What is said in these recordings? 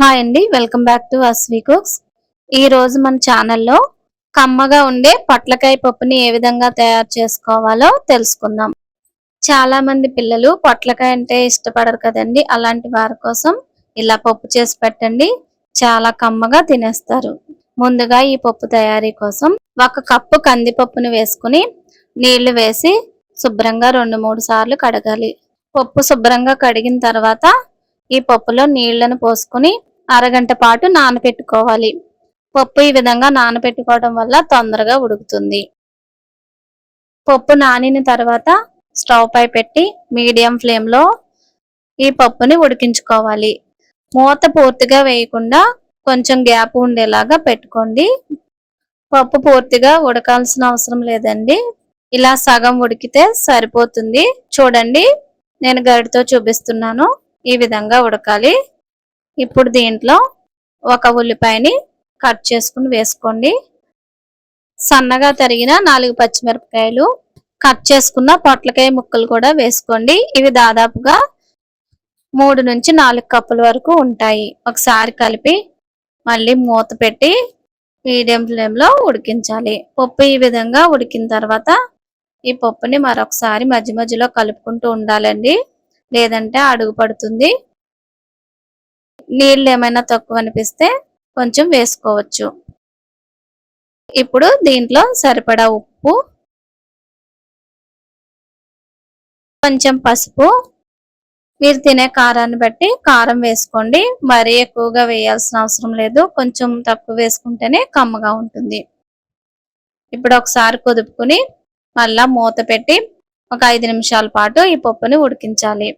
Hi అండి welcome back to Aswi cooks ఈరోజు మన ఛానల్లో కమ్మగా ఉండే పొట్లకాయ పప్పుని ఏ విధంగా తయారు చేసుకోవాలో తెలుసుకుందాం. చాలా మంది పిల్లలు పొట్లకాయ అంటే ఇష్టపడరు కదండి అలాంటి వారి కోసం ఇలా పప్పు చేసి పెట్టండి చాలా కమ్మగా తినేస్తారు. ముందుగా ఈ పప్పు తయారీ కోసం ఒక కప్పు కందిపప్పుని వేసుకుని నీళ్ళు వేసి శుభ్రంగా రెండు మూడు సార్లు కడగాలి. పప్పు శుభ్రంగా కడిగిన తర్వాత ఈ పప్పులో నీళ్ళను పోసుకుని అరగంట పాటు నానబెట్టుకోవాలి పప్పు ఈ విధంగా నానబెట్టుకోవడం వల్ల తొందరగా ఉడుకుతుంది. పప్పు నానిన తర్వాత స్టవ్ పై పెట్టి మీడియం ఫ్లేమ్లో ఈ పప్పుని ఉడికించుకోవాలి. మూత పూర్తిగా వేయకుండా కొంచెం గ్యాప్ ఉండేలాగా పెట్టుకోండి. పప్పు పూర్తిగా ఉడకాల్సిన అవసరం లేదండి. ఇలా సగం ఉడికితే సరిపోతుంది. చూడండి నేను గరిటతో చూపిస్తున్నాను. ఈ విధంగా ఉడకాలి. ఇప్పుడు దీంట్లో ఒక ఉల్లిపాయని కట్ చేసుకుని వేసుకోండి. సన్నగా తరిగిన నాలుగు పచ్చిమిరపకాయలు కట్ చేసుకున్న పొట్లకాయ ముక్కలు కూడా వేసుకోండి. ఇవి దాదాపుగా మూడు నుంచి నాలుగు కప్పుల వరకు ఉంటాయి. ఒకసారి కలిపి మళ్ళీ మూత పెట్టి మీడియం ఫ్లేమ్లో ఉడికించాలి. పప్పు ఈ విధంగా ఉడికిన తర్వాత ఈ పప్పుని మరొకసారి మధ్య మధ్యలో కలుపుకుంటూ ఉండాలండి. లేదంటే అడుగు పడుతుంది. నీళ్ళు ఏమైనా తక్కువ అనిపిస్తే కొంచెం వేసుకోవచ్చు. ఇప్పుడు దీంట్లో సరిపడా ఉప్పు కొంచెం పసుపు మీరు తినే కారాన్ని బట్టి కారం వేసుకోండి. మరీ ఎక్కువగా వేయాల్సిన అవసరం లేదు. కొంచెం తక్కువ వేసుకుంటేనే కమ్మగా ఉంటుంది. ఇప్పుడు ఒకసారి కుదుపుకుని మళ్ళా మూత పెట్టి ఒక ఐదు నిమిషాల పాటు ఈ పప్పుని ఉడికించాలి.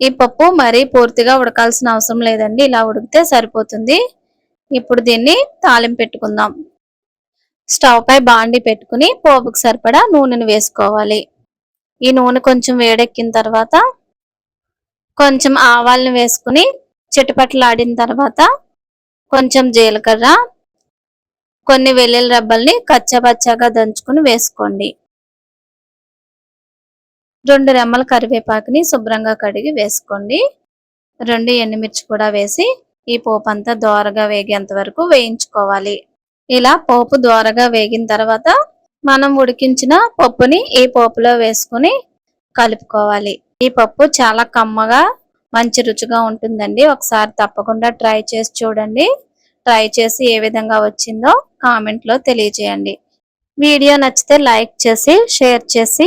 ఈ పప్పు మరీ పూర్తిగా ఉడకాల్సిన అవసరం లేదండి. ఇలా ఉడికితే సరిపోతుంది. ఇప్పుడు దీన్ని తాలింపు పెట్టుకుందాం. స్టవ్ పై బాండి పెట్టుకుని పోపుకు సరిపడా నూనెను వేసుకోవాలి. ఈ నూనె కొంచెం వేడెక్కిన తర్వాత కొంచెం ఆవాలను వేసుకుని చిటపట్లాడిన తర్వాత కొంచెం జీలకర్ర కొన్ని వెల్లుల్లి రబ్బల్ని కచ్చపచ్చగా దంచుకుని వేసుకోండి. రెండు రెమ్మల కరివేపాకుని శుభ్రంగా కడిగి వేసుకోండి. రెండు ఎండుమిర్చి కూడా వేసి ఈ పోపు అంతా దోరగా వేగేంత వరకు వేయించుకోవాలి. ఇలా పోపు దోరగా వేగిన తర్వాత మనం ఉడికించిన పప్పుని ఈ పోపులో వేసుకుని కలుపుకోవాలి. ఈ పప్పు చాలా కమ్మగా మంచి రుచిగా ఉంటుందండి. ఒకసారి తప్పకుండా ట్రై చేసి చూడండి. ట్రై చేసి ఏ విధంగా వచ్చిందో కామెంట్లో తెలియజేయండి. వీడియో నచ్చితే లైక్ చేసి షేర్ చేసి